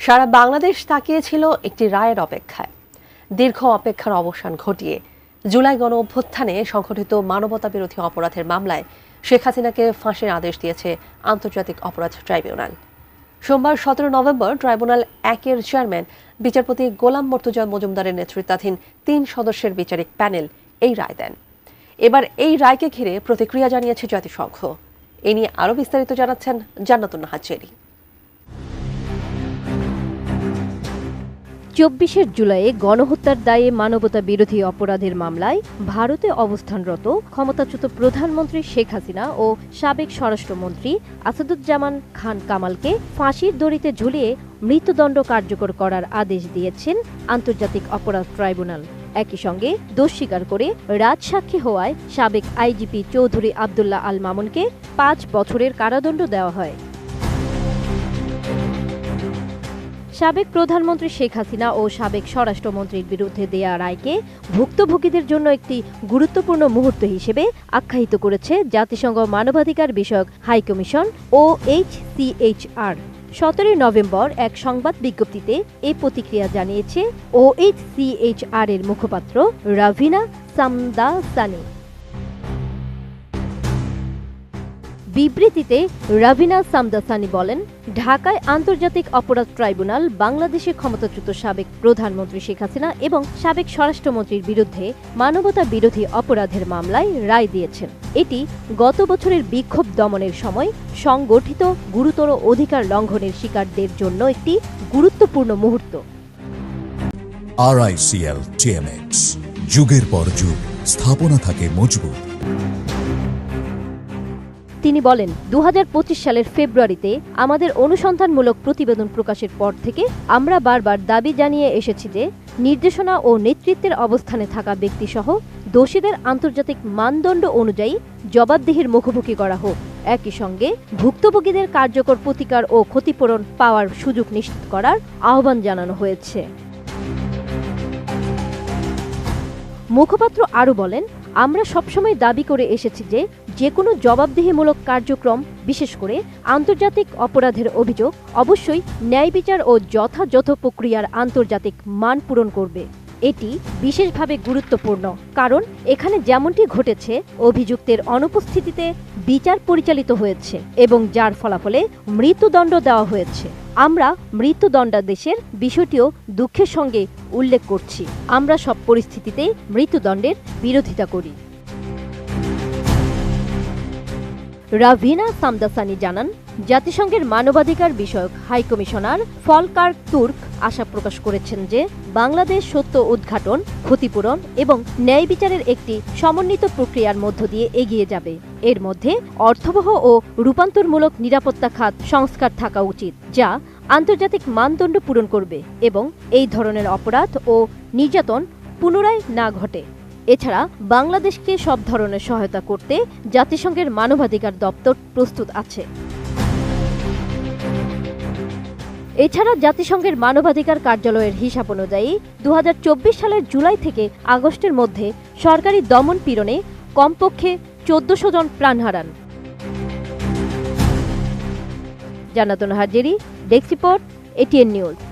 সারা বাংলাদেশ তাকিয়েছিল একটি রায়ের অপেক্ষায়। দীর্ঘ অপেক্ষার অবসান ঘটিয়ে জুলাই গণ অভ্যুত্থানে সংঘটিত মানবতা বিরোধী অপরাধের মামলায় শেখ হাসিনাকে ফাঁসির আদেশ দিয়েছে আন্তর্জাতিক অপরাধ ট্রাইব্যুনাল। সোমবার সতেরো নভেম্বর ট্রাইব্যুনাল একের চেয়ারম্যান, বিচারপতি গোলাম মর্তুজা মজুমদারের নেতৃত্বাধীন তিন সদস্যের বিচারিক প্যানেল এই রায় দেন। এবার এই রায়কে ঘিরে প্রতিক্রিয়া জানিয়েছে জাতিসংঘ। এ নিয়ে আরও বিস্তারিত জানাচ্ছেন জান্নাতুন হাজেরি চব্বিশের জুলাইয়ে গণহত্যার দায়ে মানবতা বিরোধী অপরাধের মামলায় ভারতে অবস্থানরত ক্ষমতাচ্যুত প্রধানমন্ত্রী শেখ হাসিনা ও সাবেক স্বরাষ্ট্রমন্ত্রী আসাদুজ্জামান খান কামালকে ফাঁসির দড়িতে ঝুলিয়ে মৃত্যুদণ্ড কার্যকর করার আদেশ দিয়েছেন আন্তর্জাতিক অপরাধ ট্রাইব্যুনাল। একই সঙ্গে দোষ স্বীকার করে রাজসাক্ষী হওয়ায় সাবেক আইজিপি চৌধুরী আবদুল্লাহ আল মামুনকে পাঁচ বছরের কারাদণ্ড দেওয়া হয়। সাবেক প্রধানমন্ত্রী শেখ হাসিনা ও সাবেক স্বরাষ্ট্রমন্ত্রীর বিরুদ্ধে দেয়া রায়কে ভুক্তভোগীদের জন্য একটি গুরুত্বপূর্ণ মুহূর্ত হিসেবে আখ্যায়িত করেছে জাতিসংঘ মানবাধিকার বিষয়ক হাইকমিশন ও এইচসিএইচআর সতেরোই নভেম্বর এক সংবাদ বিজ্ঞপ্তিতে এ প্রতিক্রিয়া জানিয়েছে ও এইচসিএইচআর এর মুখপাত্র রাভিনা সামদাসানি। বিবৃতিতে রাভিনা সামদাসানি বলেন, ঢাকায় আন্তর্জাতিক অপরাধ ট্রাইব্যুনাল বাংলাদেশের ক্ষমতাচ্যুত সাবেক প্রধানমন্ত্রী শেখ হাসিনা এবং সাবেক স্বরাষ্ট্রমন্ত্রীর বিরুদ্ধে মানবতা বিরোধী অপরাধের মামলায় রায় দিয়েছেন। এটি গত বছরের বিক্ষোভ দমনের সময় সংগঠিত গুরুতর অধিকার লঙ্ঘনের শিকারদের জন্য একটি গুরুত্বপূর্ণ মুহূর্ত। যুগের পর যুগ, স্থাপনা থাকে মজবুত। তিনি বলেন দু হাজার পঁচিশ সালের ফেব্রুয়ারিতে আমাদের অনুসন্ধানমূলক প্রতিবেদন প্রকাশের পর থেকে আমরা বারবার দাবি জানিয়ে এসেছি যে নির্দেশনা ও নেতৃত্বের অবস্থানে থাকা ব্যক্তিসহ দোষীদের আন্তর্জাতিক মানদণ্ড অনুযায়ী জবাবদিহির মুখোমুখি করা হোক। একই সঙ্গে ভুক্তভোগীদের কার্যকর প্রতিকার ও ক্ষতিপূরণ পাওয়ার সুযোগ নিশ্চিত করার আহ্বান জানানো হয়েছে। মুখপাত্র আরও বলেন, আমরা সবসময় দাবি করে এসেছি যে যে কোনো জবাবদিহিমূলক কার্যক্রম, বিশেষ করে আন্তর্জাতিক অপরাধের অভিযোগ, অবশ্যই ন্যায় বিচার ও যথাযথ প্রক্রিয়ার আন্তর্জাতিক মান পূরণ করবে। এটি বিশেষভাবে গুরুত্বপূর্ণ, কারণ এখানে যেমনটি ঘটেছে, অভিযুক্তের অনুপস্থিতিতে বিচার পরিচালিত হয়েছে এবং যার ফলাফলে মৃত্যুদণ্ড দেওয়া হয়েছে। আমরা মৃত্যুদণ্ডাদেশের বিষয়টিও দুঃখের সঙ্গে উল্লেখ করছি। আমরা সব পরিস্থিতিতে মৃত্যুদণ্ডের বিরোধিতা করি। রাভিনা সামদাসানি জানান, জাতিসংঘের মানবাধিকার বিষয়ক হাইকমিশনার ফলকার তুর্ক আশা প্রকাশ করেছেন যে বাংলাদেশ সত্য উদ্ঘাটন, ক্ষতিপূরণ এবং ন্যায় বিচারের একটি সমন্বিত প্রক্রিয়ার মধ্য দিয়ে এগিয়ে যাবে। এর মধ্যে অর্থবহ ও রূপান্তরমূলক নিরাপত্তা খাত সংস্কার থাকা উচিত, যা আন্তর্জাতিক মানদণ্ড পূরণ করবে এবং এই ধরনের অপরাধ ও নির্যাতন পুনরায় না ঘটে। এছাড়া বাংলাদেশকে সব ধরনের সহায়তা করতে জাতিসংঘের মানবাধিকার দপ্তর প্রস্তুত আছে। এছাড়া জাতিসংঘের মানবাধিকার কার্যালয়ের হিসাব অনুযায়ী দু হাজার চব্বিশ সালের জুলাই থেকে আগস্টের মধ্যে সরকারি দমন পীড়নে কমপক্ষে চোদ্দশো জন প্রাণ হারান। জানাতন হাজেরি, ডেস্ক রিপোর্ট, এটিএন নিউজ।